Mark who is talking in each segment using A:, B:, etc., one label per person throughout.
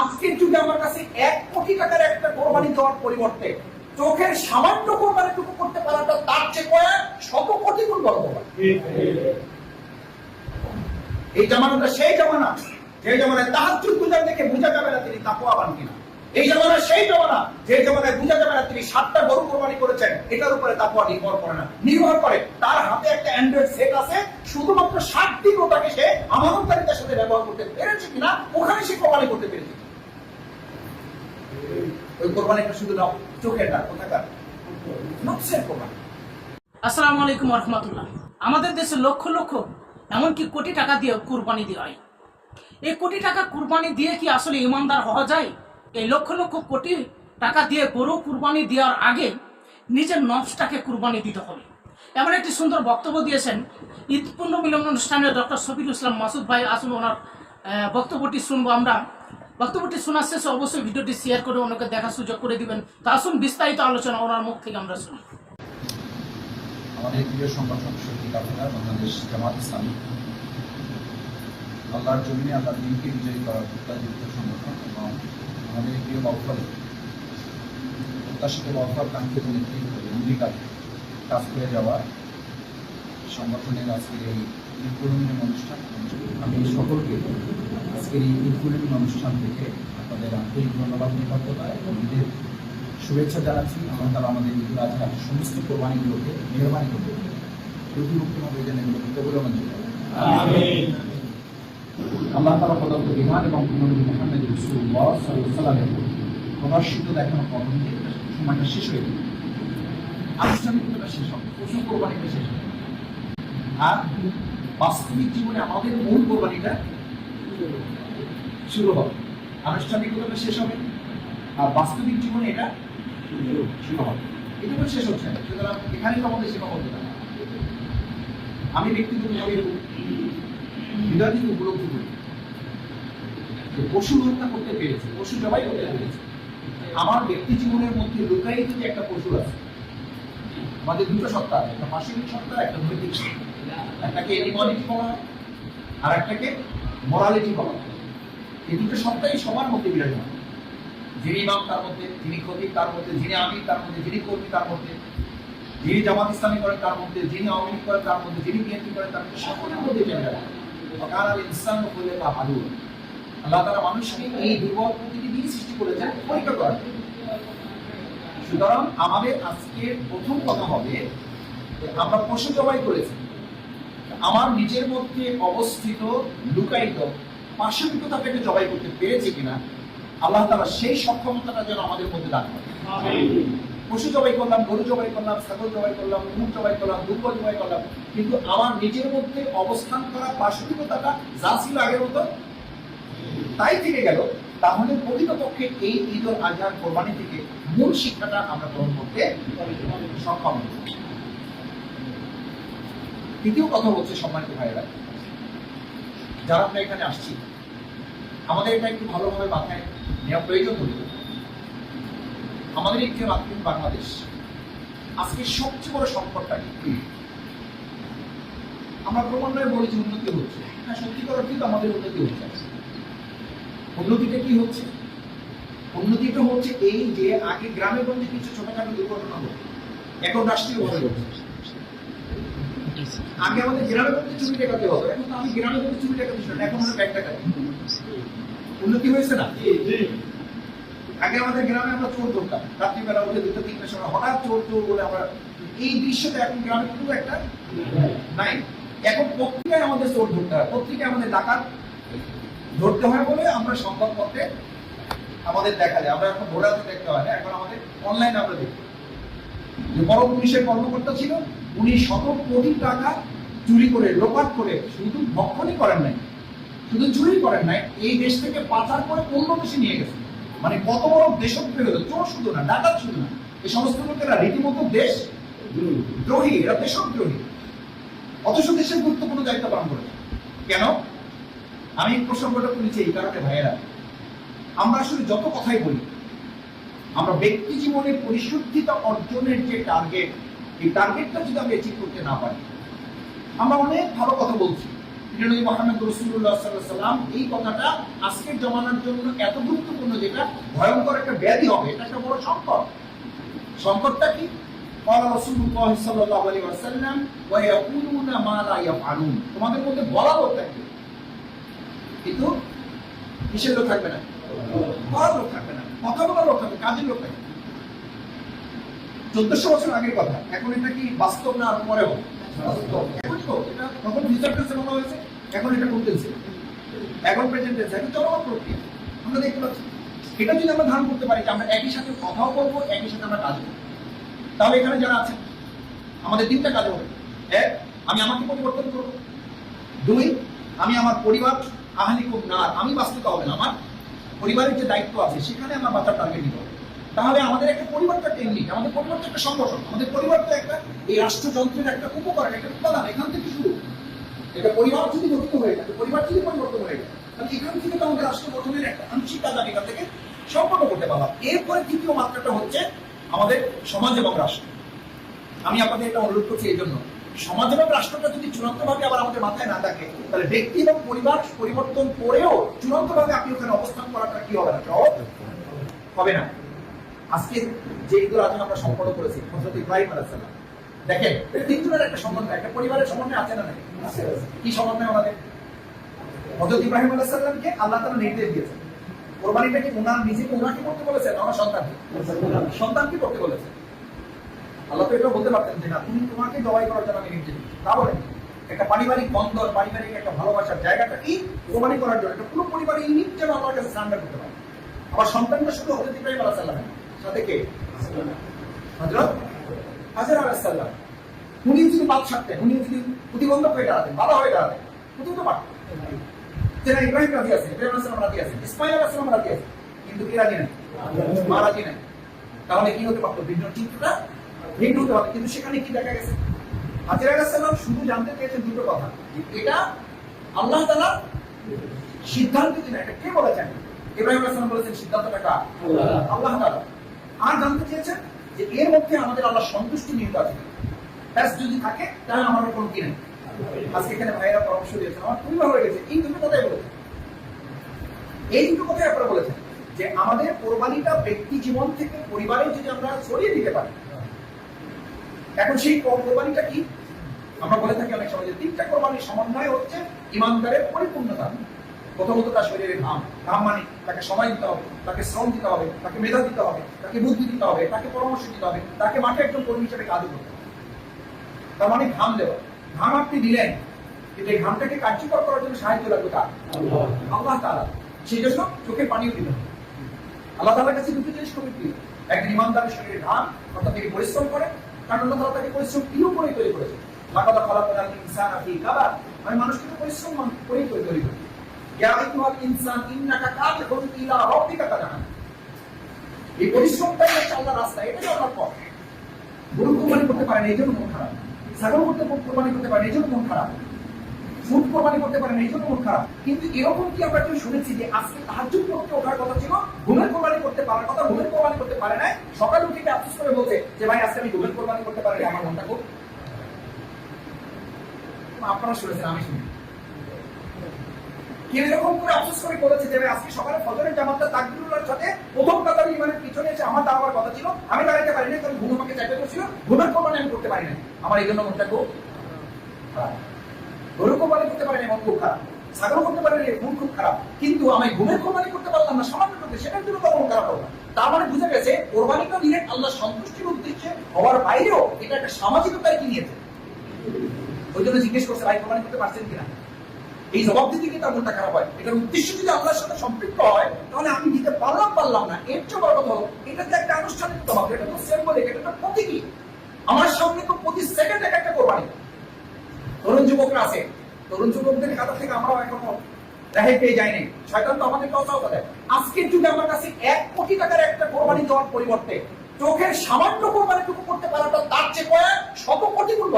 A: আজকের যুগে আমার কাছে এক কোটি টাকার একটা কোরবানি দেওয়ার পরিবর্তে চোখের সামান্য কোরবানিটুকু করতে পারাটা তার চেয়ে কয়েক শত কোটি গুণ বড় এই জামানাটা সেই জামানা, যে জামানায় তাহাজুদ গুজার দেখে বোঝা যাবে না তিনি তাকওয়াবান কিনা। এই জামানা সেই জামানা, যে জামানায় বোঝা যাবে না তিনি সাতটা গরু কোরবানি করেছেন, এটার উপরে তাকওয়া নির্ভর করে না। নির্ভর করে তার হাতে একটা অ্যান্ড্রয়েড সেট আছে, শুধুমাত্র ষাট দিন ওটাকে সে আমানতকারিতার সাথে ব্যবহার করতে পেরেছে কিনা, ওখানে সে কোরবানি করতে পেরেছে। ওই কোরবানিটা শুধু চোখের না, কোথাকার? নকশের কোরবানি।
B: আসসালামু আলাইকুম রহমতুল্লাহ আমাদের দেশে লক্ষ লক্ষ, এমনকি কোটি টাকা দিয়ে কুরবানি দেওয়া হয়। এই কোটি টাকা কুরবানি দিয়ে কি আসলে ইমানদার হওয়া যায়? এই লক্ষ লক্ষ কোটি টাকা দিয়ে গরু কুরবানি দেওয়ার আগে নিজের নফসটাকে কুরবানি দিতে হবে। এমন একটি সুন্দর বক্তব্য দিয়েছেন ঈদ মিলন অনুষ্ঠানে ডক্টর শফিকুল ইসলাম মাসুদ ভাই। আসুন ওনার বক্তব্যটি শুনব আমরা। বক্তব্যটি শোনার শেষে, অবশ্যই ভিডিওটি শেয়ার করে অন্যকে দেখার সুযোগ করে দিবেন। তা আসুন বিস্তারিত আলোচনা ওনার মুখ থেকে আমরা শুনি।
C: আমাদের প্রিয় সংগঠন শক্তি বাংলাদেশ জামাত ইসলামী। আল্লাহর জমিনে আল্লাহ দিনকে বিজয়ী করার প্রত্যাশিত সংগঠন এবং আমাদের প্রিয় বাউফলে প্রত্যাশিত বাউফল কাঙ্ক্ষিত নেতৃত্ব ভূমিকা কাজ করে যাওয়া সংগঠনের আজকের এই ইনক্লুডিং অনুষ্ঠান। আমি সকলকে আজকের এই ইনক্লুডিং অনুষ্ঠান থেকে আপনাদের আন্তরিক ধন্যবাদ নিরাপত্তা এবং ঈদের শুভেচ্ছা জানাচ্ছি। এবং তারা আমাদের ঈদুল আজহার সমস্ত কোরবানিগুলোকে মেহরবানি করবে প্রতিমুক্তভাবে যেন। আল্লাহ তালা প্রদত্ত বিধান এবং নবী মোহাম্মদ রসুল্লাহ সাল্লামের প্রদর্শিত দেখানো সময়টা শেষ হয়ে গেল। আনুষ্ঠানিকতা শেষ হবে। পশু কোরবানিটা শেষ হবে আর বাস্তবিক জীবনে আমাদের মূল কোরবানিটা শুরু হবে। শেষ হবে আর বাস্তবিক জীবনে এটা শুরু হবে। এটা শেষ হচ্ছে না। সুতরাং তো আমাদের আমি উপলব্ধি করি। পশু হত্যা করতে পেরেছে, পশু জবাই করতে পেরেছে। আমার ব্যক্তি জীবনের মধ্যে লুকায়িত যে একটা পশু আছে, আমাদের দুটো সত্তা আছে, একটা মাসিক সত্তা, একটা নৈতিক সত্তা। একটাকে এনিমালিটি বলা আর একটাকে মরালিটি বলা হয় এই দুটো সত্তাই সবার মধ্যে বিরাজমান। যিনি ইমাম, তার মধ্যে যিনি খতিব, তার মধ্যে যিনি আমি তার মধ্যে যিনি কর্মী, তার মধ্যে যিনি জামাত ইসলামী করেন, তার মধ্যে যিনি আওয়ামী করেন, তার মধ্যে যিনি বিএনপি করেন, তার মধ্যে সকলের মধ্যে যাবে কার। আল ইনসান বলে বা ভালো আল্লাহ তারা মানুষকে এই দুর্বল প্রকৃতি দিয়ে সৃষ্টি করেছেন, পরীক্ষা করার সুতরাং আমাদের আজকের প্রথম কথা হবে আমরা পশু জবাই করেছি। আমার নিজের মধ্যে অবস্থিত লুকায়িত পাশবিকতাটাকে জবাই করতে পেরেছি কিনা আল্লাহ তারা সেই সক্ষমতাটা যেন আমাদের মধ্যে দান করে। পশু জবাই করলাম গরু জবাই করলাম ছাগল জবাই করলাম উট জবাই করলাম দুর্বল জবাই করলাম কিন্তু আমার নিজের মধ্যে অবস্থান করা পাশবিকতাটা যা ছিল আগের মতো তাই থেকে গেল। তাহলে প্রকৃতপক্ষে এই ঈদ উল আজহার কোরবানি থেকে মূল শিক্ষাটা আমরা গ্রহণ করতে সক্ষম হব। তৃতীয় কথা হচ্ছে সম্মানিত ভাইয়েরা, যারা আমরা এখানে আসছি, আমাদের এটা একটু ভালোভাবে মাথায় নেওয়া প্রয়োজন হল, আমাদের একটি মাতৃভূমি বাংলাদেশ, আজকে সবচেয়ে বড় সংকটটা কি? আমরা ক্রমান্বয়ে বলি যে উন্নতি হচ্ছে। হ্যাঁ সত্যিকার অর্থে তো আমাদের উন্নতি হচ্ছে। উন্নতিটা কি হচ্ছে? উন্নতিটা হচ্ছে এই যে আগে গ্রামে গঞ্জে কিছু ছোটখাটো দুর্ঘটনা হতো এখন রাষ্ট্রীয় ভাবে হচ্ছে আগে আমাদের গ্রামে চুরি টাকাতে হতো এখন আমি গ্রামে চুরি টাকাতে এখন হলো ব্যাগ টাকা উন্নতি হয়েছে না? আগে আমাদের গ্রামে আমরা চোর ধরতাম। রাত্রিবেলা উঠে দুটো তিনটার সময় হঠাৎ চোর চোর বলে আমরা এই দৃশ্যটা এখন গ্রামে খুব একটা নাই। এখন পত্রিকায় আমাদের চোর ধরতে হয়। পত্রিকায় আমাদের ডাকাত ধরতে হয় বলে আমরা সংবাদপত্রে আমাদের দেখা যায় আমরা এখন ঘোরাতে দেখতে হয় না। এখন আমাদের অনলাইনে আমরা দেখি। যে বড় পুলিশের কর্মকর্তা ছিল উনি শত কোটি টাকা চুরি করে, লোপাট করে, শুধু ভক্ষণই করেন নাই। শুধু চুরি করেন নাই, এই দেশ থেকে পাচার করে অন্য দেশে নিয়ে গেছে। মানে কত বড় দেশপ্রিয় হলো, চোর শুধু না, ডাকাত শুধু না। এই সমস্ত লোকেরা রীতিমতো দেশ দ্রোহী, এরা দেশদ্রোহী। অথচ দেশের গুরুত্বপূর্ণ দায়িত্ব পালন করেছে। কেন? আমি এই প্রসঙ্গটা তুলেছি এই কারণে, ভাইয়েরা। আমরা আসলে যত কথাই বলি, আমরা ব্যক্তি জীবনে পরিশুদ্ধিতা অর্জনের যে টার্গেট এই টার্গেটটা যদি আমি অ্যাচিভ করতে না পারি, আমরা অনেক ভালো কথা বলছি। প্রিয়নবী মোহাম্মদ রসুল্লাহ সাল্লাম এই কথাটা আজকের জমানার জন্য এত গুরুত্বপূর্ণ যেটা, ভয়ঙ্কর একটা ব্যাধি হবে, এটা একটা বড় সম্পদ। সংকটটা কি? তোমাদের মধ্যে বলা লোক থাকবে। কিন্তু কিসের থাকবে না? বলার লোক থাকবে না। কথা বলার লোক থাকবে, কাজের লোক থাকবে। চোদ্দশো বছর আগের কথা। এখন এটা কি বাস্তব না পরেও? বাস্তব। এখন তো এটা তখন ফিউচার টেন্সে বলা হয়েছে, এখন এটা করতেছে এখন প্রেজেন্ট টেন্স এখন চলমান প্রক্রিয়া। আমরা দেখতে পাচ্ছি, এটা যদি আমরা ধারণ করতে পারি যে আমরা একই সাথে কথাও বলব, একই সাথে আমরা কাজ করব। তাহলে এখানে যারা আছেন আমাদের তিনটা কাজ হবে। এক, আমি আমাকে পরিবর্তন করব। দুই, আমি আমার পরিবার আহালি খুব না আমি বাস্তব হবে না, আমার পরিবারের যে দায়িত্ব আছে, সেখানে আমার বাচ্চার টার্গেট নিতে হবে তাহলে আমাদের একটা পরিবার তো একটা ইউনিট আমাদের পরিবার একটা সংগঠন, আমাদের পরিবার তো একটা, এই রাষ্ট্রযন্ত্রের একটা উপকরণ, একটা উপাদান, এখান থেকে শুরু। এটা পরিবার যদি গঠিত হয়ে থাকে, পরিবার যদি পরিবর্তন হয়ে তাহলে এখান থেকে তো আমাদের রাষ্ট্র গঠনের একটা আংশিক কাজ আমি থেকে সম্পন্ন করতে পারলাম। এরপরে তৃতীয় মাত্রাটা হচ্ছে আমাদের সমাজ এবং রাষ্ট্র। আমি আপনাদের এটা অনুরোধ করছি এই জন্য। সমাজ এবং রাষ্ট্রটা যদি চূড়ান্ত ভাবে আবার আমাদের মাথায় না থাকে, তাহলে ব্যক্তি এবং পরিবার পরিবর্তন করেও চূড়ান্ত ভাবে আপনি ওখানে অবস্থান করাটা কি হবে না? হবে না। আজকে যে ঈদুল আজহা আমরা সম্পন্ন করেছি হজরত ইব্রাহিম আলাইসাল্লাম দেখেন তিনজনের একটা সমন্বয়, একটা পরিবারের সমন্বয় আছে না নাকি কি সমন্বয় আমাদের? হজরত ইব্রাহিম আলাইসাল্লামকে আল্লাহ তালা নির্দেশ দিয়েছেন। কোরবানিটা কি ওনার নিজেকে ওনাকে করতে বলেছেন আমার সন্তানকে? সন্তানকে করতে বলেছেন। আল্লাহ তো এটা বলতে পারতেন যে, না, তুমি তোমাকে জবাই করার জন্য আমি নির্দেশ তা বলেন, একটা পারিবারিক বন্দর, পারিবারিক একটা ভালোবাসার জায়গাটা কি? কোরবানি করার জন্য, একটা পুরো পরিবারের ইউনিট যেন আমার কাছে সারেন্ডার করতে পারে। আবার সন্তানটা শুধু হজরত ইব্রাহিম আলাহ সাল্লাম সাথে কে? হজরত হাজার উনি যদি বাদ উনি যদি প্রতিবন্ধক হয়ে দাঁড়াতেন বাধা হয়ে দাঁড়াতেন তো পারতেন। যে না ইব্রাহিম রাজি আছে ইব্রাহিম রাজি আছে ইসমাইল রাজি আছে কিন্তু কে রাজি নাই। মা রাজি নাই। তাহলে কি হতে পারতো? চিত্রটা ভিন্ন হতে পারতো। কিন্তু সেখানে কি দেখা গেছে? হাজির আলাহ সাল্লাম শুধু জানতে পেরেছেন দুটো কথা। এটা আল্লাহ তালা সিদ্ধান্ত দিন এটা কে বলেছেন? ইব্রাহিম আলাইহিস সালাম বলেছেন, সিদ্ধান্তটা কার? আল্লাহ তাআলা। আর জানতে চেয়েছেন যে এর মধ্যে আমাদের আল্লাহ সন্তুষ্টি নিহিত আছে ব্যাস, যদি থাকে, তাহলে আমাদের কোনো কি নেই? আজকে এখানে ভাইরা পরামর্শ দিয়েছেন। আমার পরিবার হয়ে গেছে। এই দুটো কথাই বলেছেন। এই দুটো কথাই আপনারা বলেছেন যে আমাদের কোরবানিটা ব্যক্তি জীবন থেকে পরিবারে যদি আমরা সরিয়ে দিতে পারি, এখন সেই কোরবানিটা কি? আমরা বলে থাকি অনেক সময় যে তিনটা কোরবানির সমন্বয় হচ্ছে ইমানদারের পরিপূর্ণতা। প্রথমত তার শরীরে ঘাম। ঘাম মানে তাকে সময় দিতে হবে তাকে শ্রম দিতে হবে তাকে মেধা দিতে হবে তাকে বুদ্ধি দিতে হবে তাকে পরামর্শ দিতে হবে তাকে মাঠে একজন কর্মী হিসেবে কাজ করতে হবে। তার মানে ঘাম দেওয়া। ঘাম আপনি দিলেন কিন্তু এই ঘামটাকে কার্যকর করার জন্য সাহায্য লাগবে কার? আল্লাহ। তাআলা। সেই জন্য চোখে পানিও দিলেন আল্লাহ তাআলার কাছে দুটো জিনিস খুবই প্রিয় একজন ইমানদারের শরীরে ঘাম অর্থাৎ তিনি পরিশ্রম করেন কারণ আল্লাহ তাআলা তাকে পরিশ্রম প্রিয় করে তৈরি করেছে লাকাদ খালাকাল ইনসানা ফি কাবাদ আমি মানুষকে পরিশ্রম করেই তৈরি করি। এই খারাপ। করতে মন খারাপ। কিন্তু এরকম কি আমরা কেউ শুনেছি যে আজকে তাহাজ্জুদ করতে ওঠার কথা ছিল? ঘুমের কোরবানি করতে পারার কথা, ঘুমের কোরবানি করতে পারে না সকাল উঠে আফসোস করে বলছে যে, ভাই, আজকে আমি ঘুমের কোরবানি করতে পারি আমার মনটা খুব আপনারা শুনেছেন, আমি শুনি কেউ এরকম করে আফসোস করে বলেছে যে আজকে সকালে ফজরের জামাতটা তাকবিরুল্লাহর সাথে প্রথম ইমানের পিছনে এসে আমার দাঁড়াবার কথা ছিল। আমি কারণ ঘুম আমাকে চাইতে করছিল ঘুমের আমি করতে পারি আমার এই জন্য মনটা খুব গরু করতে মন খুব খারাপ। করতে মন খুব খারাপ। কিন্তু আমি ঘুমের কোরবানি করতে পারলাম না, সামান্য করতে। সেটার জন্য তো মন খারাপ হলো তার মানে বুঝে গেছে কোরবানিটা নিয়ে আল্লাহ সন্তুষ্টির উদ্দেশ্যে হওয়ার বাইরেও এটা একটা সামাজিকতায় কি নিয়েছে? ওই জন্য জিজ্ঞেস করছে, ভাই, কোরবানি করতে পারছেন কিনা? এই জবাব দিতে গিয়ে তার মনটা খারাপ হয়। এটার উদ্দেশ্য যদি আল্লাহর সাথে সম্পৃক্ত হয়, তাহলে আমি দিতে পারলাম পারলাম না। এর চেয়ে বড় কথা এটা তো একটা আনুষ্ঠানিক তো হবে, এটা তো সিম্বলিক এটা তো প্রতীকী। আমার সামনে তো প্রতি সেকেন্ড এক একটা কোরবানি। তরুণ যুবকরা আছে। তরুণ যুবকদের কাছ থেকে আমরাও এখনও পেয়ে যাইনি শয়তান তো আমাদেরকে অসহায়তা দেয় আজকের যুগে আমার কাছে এক কোটি টাকার একটা কোরবানি দেওয়ার পরিবর্তে চোখের সামান্য কোরবানিটুকু করতে পারাটা তার চেয়ে শত কোটি গুণ।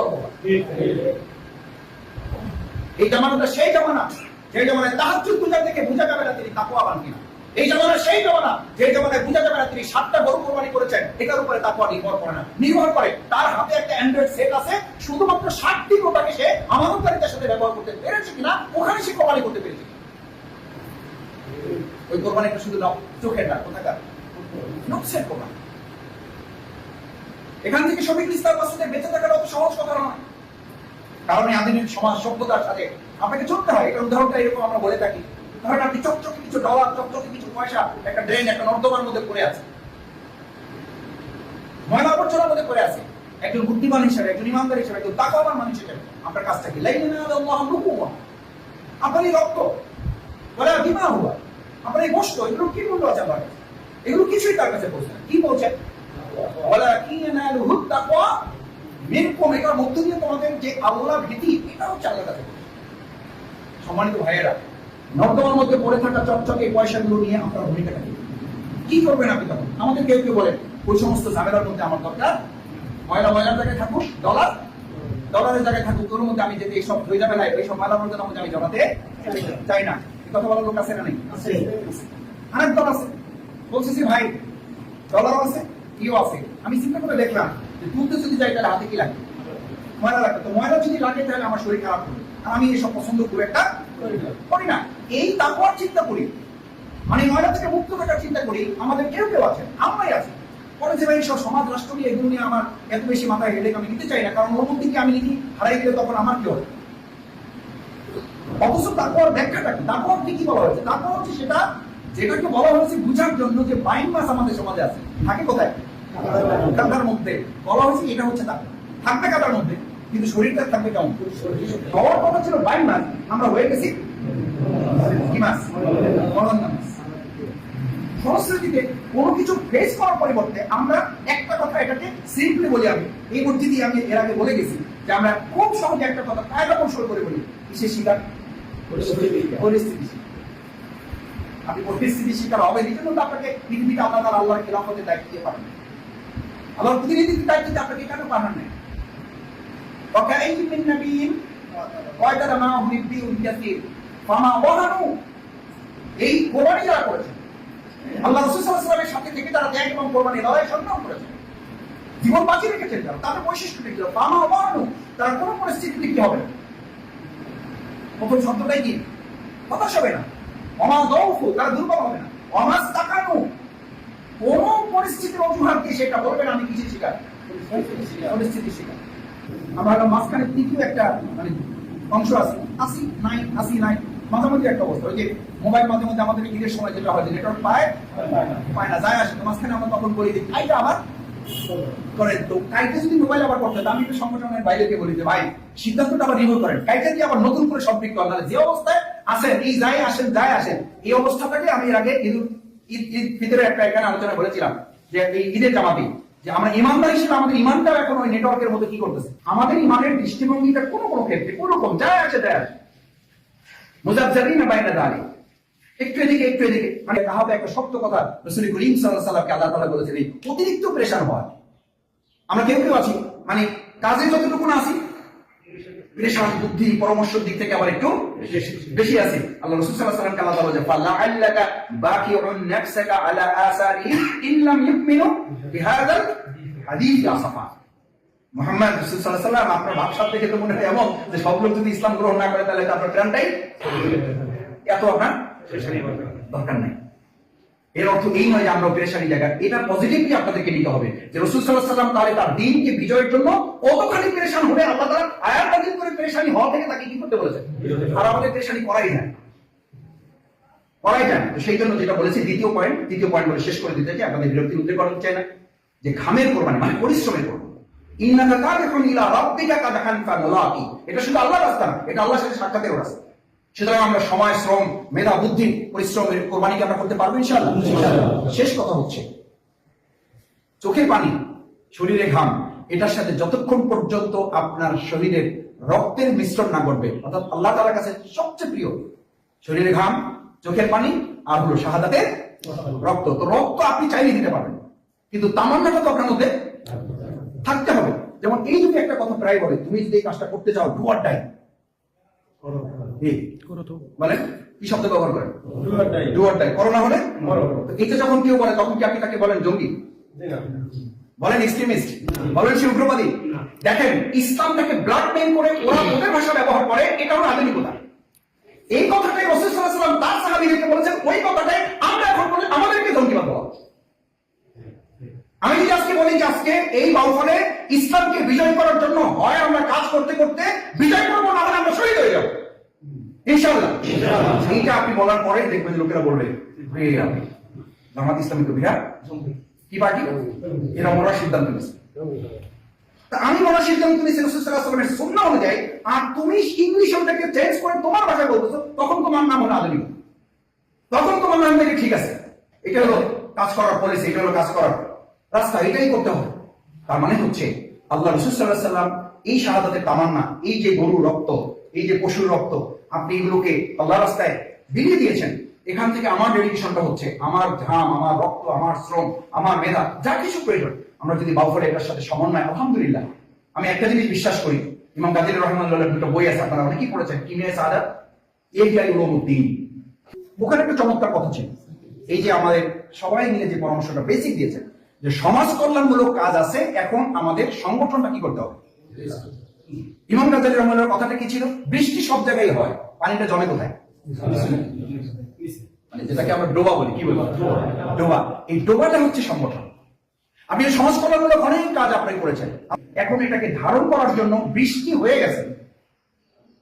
C: এই জামানাটা সেই জামানা যে জামানায় তাহাজ্জুদ গুজার থেকে বোঝা যাবে না তিনি তাকওয়াবান কিনা। এই জমানা সেই জমানা যে জমানায় বুঝা যাবে না তিনি সাতটা গরু কোরবানি করেছেন, এটার উপরে তাকুয়া নির্ভর করে না। নির্ভর করে তার হাতে একটা অ্যান্ড্রয়েড সেট আছে, শুধুমাত্র ষাটটি গোটাকে সে আমানতকারিতার সাথে ব্যবহার করতে পেরেছে কিনা, ওখানে সে কোরবানি করতে পেরেছে ওই কোরবানিটা শুধু চোখের না, কোথাকার? নকশের কোরবানি। এখান থেকে শফিক ইসলাম মাসুদের বেঁচে থাকার অত সহজ কথা নয়। কারণ আধুনিক সমাজ সভ্যতার সাথে আপনাকে চলতে হয়। এটা উদাহরণটা এরকম আমরা বলে থাকি। ধরেন আপনি চকচকে কিছু ডলার চকচকে কিছু পয়সা, একটা ড্রেন একটা নর্দমার মধ্যে পড়ে আছে। ময়লা আবর্জনার মধ্যে পড়ে আছে। একজন বুদ্ধিমান হিসেবে, একজন ইমানদার হিসেবে, একজন মানুষ হিসেবে আপনার লাইনে না আল্লাহ রুকুয়া আপনার এই রক্ত বলে বিমা হুয়া। আপনার এই এগুলো কি মূল্য আছে এগুলো কিছুই তার কাছে বলছে কি বলছে বলে কি না তাকওয়া। এটার মধ্য দিয়ে তোমাদের যে আল্লাহ ভীতি এটা হচ্ছে আল্লাহর কাছে। সম্মানিত ভাইয়েরা নর্দমার মধ্যে পড়ে থাকা চকচকে পয়সাগুলো নিয়ে আপনার ভূমিকাটা কি করবেন আপনি তখন? আমাদের কেউ কেউ বলেন ওই সমস্ত ঝামেলার মধ্যে আমার দরকার। ময়লা ময়লার জায়গায় থাকুক ডলার ডলারের জায়গায় থাকুক তোর মধ্যে আমি যদি এইসব হয়ে যাবে এই সব ময়লার মধ্যে মধ্যে আমি জমাতে চাই না। কথা বলার লোক আছে না নেই? আরেক দল আছে। বলছে ভাই ডলারও আছে ইও আছে। আমি চিন্তা করে দেখলাম তুলতে যদি যাই তাহলে হাতে কি লাগে? ময়লা লাগবে তো ময়লা যদি লাগে তাহলে আমার শরীর খারাপ হবে। আর আমি এসব পছন্দ খুব একটা করি না। এই তারপর চিন্তা করি। মানে ময়লা থেকে মুক্ত থাকার চিন্তা করি। আমাদের কেউ কেউ আছেন? আমরাই আছি। পরে যে ভাই সব সমাজ, রাষ্ট্র নিয়ে এগুলো নিয়ে আমার এত বেশি মাথায় হেডেক আমি নিতে চাই না। কারণ ওর মধ্যে আমি লিখি হারাই গেলে তখন আমার কি হবে? তারপর ব্যাখ্যাটা কি? তারপর কি বলা হয়েছে? তারপর হচ্ছে সেটা যেটাকে বলা হয়েছে বুঝার জন্য যে বাইন মাস আমাদের সমাজে আছে। থাকে কোথায়? মধ্যে। বলা হয়েছে এটা হচ্ছে থাকবে মধ্যে, কিন্তু শরীরটা থাকবে কেমন? হওয়ার কথা ছিল মাস, আমরা হয়ে গেছি কি মাস? সংস্কৃতিতে কোনো কিছু ফেস করার পরিবর্তে আমরা একটা কথা এটাকে সিম্পলি বলি আমি। এই মসজিদে আমি এর আগে বলে গেছি যে আমরা খুব সহজে একটা কথা কায়দা কৌশল করে বলি। কিসের শিকার? পরিস্থিতি আপনি পরিস্থিতি শিকার হবে এই জন্য আপনাকে পৃথিবীতে আল্লাহ তাআলা আল্লাহর দায়িত্ব দিয়ে পাঠান। আল্লাহর প্রতিনিধিত্বের দায়িত্ব দিয়ে আপনাকে কেন পাঠান নাই وكأي من نبي قاتل معه نبي كثير فما وهنوا এই কোরবানি যারা করেছে আল্লাহ রসুল সাল্লামের সাথে থেকে তারা ত্যাগ এবং কোরবানি লড়াই সংগ্রাম করেছে জীবন বাঁচিয়ে রেখেছেন তারা তাদের বৈশিষ্ট্য দেখল পামা অবাহানু তারা কোনো পরিস্থিতি লিখতে হবে না প্রথম শব্দটাই কি হতাশ হবে না অমা দৌফু তারা দুর্বল হবে না অমাস তাকানু কোন পরিস্থিতির অজুহাত দিয়ে সেটা আমি কিছু শিকার পরিস্থিতি শিকার আমরা মাঝখানে তৃতীয় একটা মানে অংশ আছে। আসি নাই আসি নাই, মাঝামাঝি একটা অবস্থা। ওই যে মোবাইল মাঝে আমাদের সময় যেটা হয় নেটওয়ার্ক পায় পায় না, যায় আসে তো মাঝখানে আমরা তখন বলি যে কাইটা আবার করেন। তো কাইটা যদি মোবাইল আবার করতে আমি একটু সংগঠনের বাইরে গিয়ে বলি যে, ভাই, সিদ্ধান্তটা আবার রিভিউ করেন। কাইটা দিয়ে আবার নতুন করে দিক করেন যে অবস্থায় আসেন, এই যায় আসেন যায় আসেন, এই অবস্থাটাকে আমি এর আগে ঈদ ভিতরে একটা এখানে আলোচনা করেছিলাম যে এই ঈদের জামাতি, যে আমরা ইমানদার হিসেবে আমাদের ইমানটাও এখন ওই নেটওয়ার্কের মধ্যে কি করতেছে? আমাদের ইমানের দৃষ্টিভঙ্গিটা কোনো কোনো ক্ষেত্রে, কোনো রকম যায় আছে দেয় আছে। মুজাবজারিনা বাইনা দাঁড়িয়ে একটু এদিকে একটু এদিকে। মানে তাহাতে একটা শক্ত কথা রসুল করিম সাল্লাহ সাল্লামকে আল্লাহ তালা বলেছেন অতিরিক্ত প্রেশার হয়। আমরা কেউ কেউ আছি মানে কাজে যতটুকু আছি বুদ্ধি পরামর্শের দিক থেকে আবার একটু বেশি আছে। আল্লাহ রসুল বলেছে ফাল্লাআল্লাকা বাকিউন নাফসাকা আলা আসারিহিম ইল্লাম ইউমিনু বিহাদাল হাদিস আসাফা মোহাম্মদ রসুল সাল্লাহ সাল্লাম আপনার ভাবসাব দেখে তো মনে হয় এমন যে সব লোক যদি ইসলাম গ্রহণ না করে তাহলে তো আপনার প্রাণটাই এত আপনার দরকার নাই। এর অর্থ এই নয় যে আমরা পেরেশানি জায়গা। এটা পজিটিভলি আপনাদেরকে নিতে হবে। যে রসুল সাল্লাহ সাল্লাম তাহলে তার দিনকে বিজয়ের জন্য কতখানি পেরেশান হলে আল্লাহ তারা আয়াত নাজিল করে পেরেশানি হওয়া থেকে তাকে কি করতে বলেছেন? আর আমাদের পেরেশানি করাই যায়। করাই যায়। না। তো সেই জন্য যেটা বলেছি, দ্বিতীয় পয়েন্ট তৃতীয় পয়েন্ট বলে শেষ করে দিতে চাই। আপনাদের বিরক্তি উদ্রেক করা চাই না। যে ঘামের কোরবানি মানে পরিশ্রমের কোরবানি। ইন্নাকা কাদিহুন ইলা রাব্বিকা কাদহান ফামুলাকি এটা শুধু আল্লাহর রাস্তা না, এটা আল্লাহর সাথে সাক্ষাতের রাস্তা। সুতরাং আমরা সময় শ্রম মেধা বুদ্ধি পরিশ্রমের কোরবানিকে আমরা করতে পারব ইনশাআল্লাহ। শেষ কথা হচ্ছে চোখের পানি শরীরে ঘাম এটার সাথে যতক্ষণ পর্যন্ত আপনার শরীরের রক্তের মিশ্রণ না ঘটবে অর্থাৎ আল্লাহ তাআলার কাছে সবচেয়ে প্রিয় শরীরে ঘাম চোখের পানি আর হলো শাহাদাতের রক্ত। তো রক্ত আপনি চাইলে দিতে পারবেন কিন্তু তামান্নাটা তো আপনার মধ্যে থাকতে হবে। যেমন এই যদি একটা কথা প্রায় বলে তুমি যদি এই কাজটা করতে চাও ডু অর বলে কি শব্দ ব্যবহার করেন? ডুয়ার ডাই। করোনা হলে? এটা যখন কেউ বলে তখন কি আপনি তাকে বলেন জঙ্গি? বলেন এক্সট্রিমিস্ট? বলেন সে উগ্রবাদী? দেখেন ইসলামটাকে ব্লাড মেন করে ওরা ওদের ভাষা ব্যবহার করে এটা হলো আধুনিকতা। এই কথাটাই রসুল সাল্লাম তার সাহাবিদেরকে বলেছেন ওই কথাটাই আমরা এখন বলি আমাদেরকে জঙ্গিবাদ বলা আমি যদি আজকে বলি যে আজকে এই বাউফলে ইসলামকে বিজয় করার জন্য হয় আমরা কাজ করতে করতে বিজয় করব না হলে আমরা শহীদ হয়ে যাব। ইনশাআল্লাহ। এইটা আপনি বলার পরে দেখবেন লোকেরা বলবে "এ, জামাত ইসলামী তো বিহার কি পার্টি? এরা মরার সিদ্ধান্ত নিচ্ছে তা আমি মরার সিদ্ধান্ত নিয়েছি রসুল সাল্লাহ সাল্লামের সুন্না অনুযায়ী আর তুমি ইংলিশ ওটাকে চেঞ্জ করে তোমার ভাষায় বলতেছো তখন তোমার নাম হলো আধুনিক তখন তোমার নাম থেকে ঠিক আছে। এটা হলো কাজ করার পলিসি এটা হলো কাজ করার রাস্তা এটাই করতে হবে। তার মানে হচ্ছে আল্লাহ রসুল সাল্লাহ সাল্লাম এই শাহাদাতের তামান্না এই যে গরুর রক্ত এই যে পশুর রক্ত আপনি এগুলোকে আল্লাহ রাস্তায় বিলিয়ে দিয়েছেন। এখান থেকে আমার ডেডিকেশনটা হচ্ছে, আমার ঘাম, আমার রক্ত, আমার শ্রম, আমার মেধা, যা কিছু প্রয়োজন। আমরা যদি বাউফলে এটার সাথে সমন্বয়, আলহামদুলিল্লাহ। আমি একটা জিনিস বিশ্বাস করি, ইমাম কাদির রহমানুল্লাহ দুটো বই আছে, আপনারা অনেকেই পড়েছেন কিমিয়া সাদা এই উলুমুদ্দিন। ওখানে একটা চমৎকার কথা ছিল। এই যে আমাদের সবাই মিলে যে পরামর্শটা বেসিক দিয়েছেন, যে সমাজ কল্যাণমূলক কাজ আছে, এখন আমাদের সংগঠনটা কি করতে হবে? ইমাম গাজালি রহমানের কথাটা কি ছিল? বৃষ্টি সব জায়গায় হয়, পানিটা জমে কোথায়? মানে যেটাকে আমরা ডোবা বলি, কি বলি? ডোবা। এই ডোবাটা হচ্ছে সংগঠন। আপনি এই অনেক কাজ আপনি করেছেন। এখন এটাকে ধারণ করার জন্য বৃষ্টি হয়ে গেছে।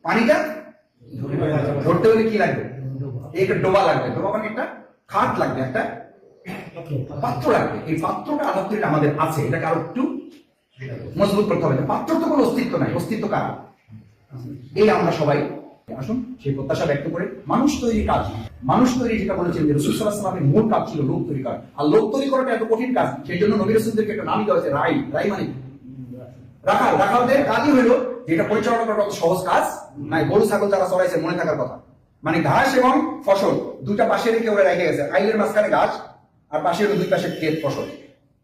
C: পানিটা ধরতে হলে কি লাগবে? একটা ডোবা লাগবে। ডোবা মানে একটা খাট লাগবে, একটা পাত্র লাগবে। এই পাত্রটা আলহামদুলিল্লাহ আমাদের আছে। এটাকে আরও একটু মজবুত করতে হবে পাত্র তো কোনো অস্তিত্ব নাই। অস্তিত্ব কার? এই আমরা সবাই। আসুন, সেই প্রত্যাশা ব্যক্ত করে মানুষ তৈরি কাজ। মানুষ তৈরি যেটা বলেছেন যে রসুল সাল্লাহ মূল কাজ ছিল লোক তৈরি করা। আর লোক তৈরি করাটা এত কঠিন কাজ, সেই জন্য নবী রসুলদেরকে একটা নামই দেওয়া হয়েছে, রাই। রাই মানে রাখাল। রাখালদের কাজই হলো যে এটা পরিচালনা করা অত সহজ কাজ নাই। গরু, ছাগল যারা চড়াইছে, মনে থাকার কথা। মানে ঘাস এবং ফসল দুটা পাশে রেখে ওরা রেখে গেছে। আইলের মাঝখানে ঘাস, আর পাশে দুই পাশে ক্ষেত, ফসল।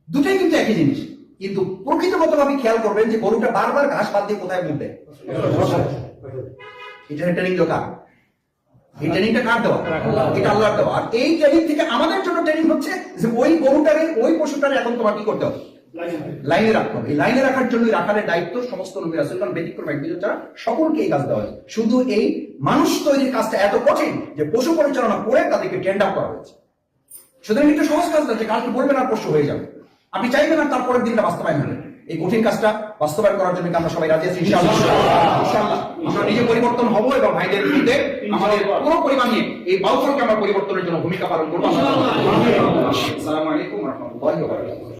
C: দুটাই কিন্তু একই জিনিস। কিন্তু প্রকৃতগত ভাবে খেয়াল করবেন যে গরুটা বারবার ঘাস বাদ দিয়ে কোথায় মুখ দেয় এটা ট্রেনিং এই ট্রেনিংটা কার দেওয়া? এটা আল্লাহর দেওয়া। আর এই ট্রেনিং থেকে আমাদের জন্য ট্রেনিং হচ্ছে যে ওই গরুটারে, ওই পশুটারে এখন তোমার কি করতে হবে? লাইনে রাখতে হবে। এই লাইনে রাখার জন্য রাখালের দায়িত্ব সমস্ত নবী কারণ ব্যতিক্রম এক বিজয় ছাড়া সকলকে এই কাজ দেওয়া হয়েছে। শুধু এই মানুষ তৈরির কাজটা এত কঠিন যে পশু পরিচালনা করে তাদেরকে ট্রেন্ড আপ করা হয়েছে। সুতরাং একটু সহজ কাজ আছে কালকে বলবেন আর পশু হয়ে যাবে। আপনি চাইবেন আর তারপরের দিনটা বাস্তবায়ন হবে এই কঠিন কাজটা বাস্তবায়ন করার জন্য আমরা সবাই রাজি আছি? ইনশাআল্লাহ। আমরা নিজে পরিবর্তন হব এবং ভাইদের মধ্যে আমাদের পুরো পরিমাণ নিয়ে এই বাউফলকে আমরা পরিবর্তনের জন্য ভূমিকা পালন করব। আসসালামু আলাইকুম রহমতুল্লাহ।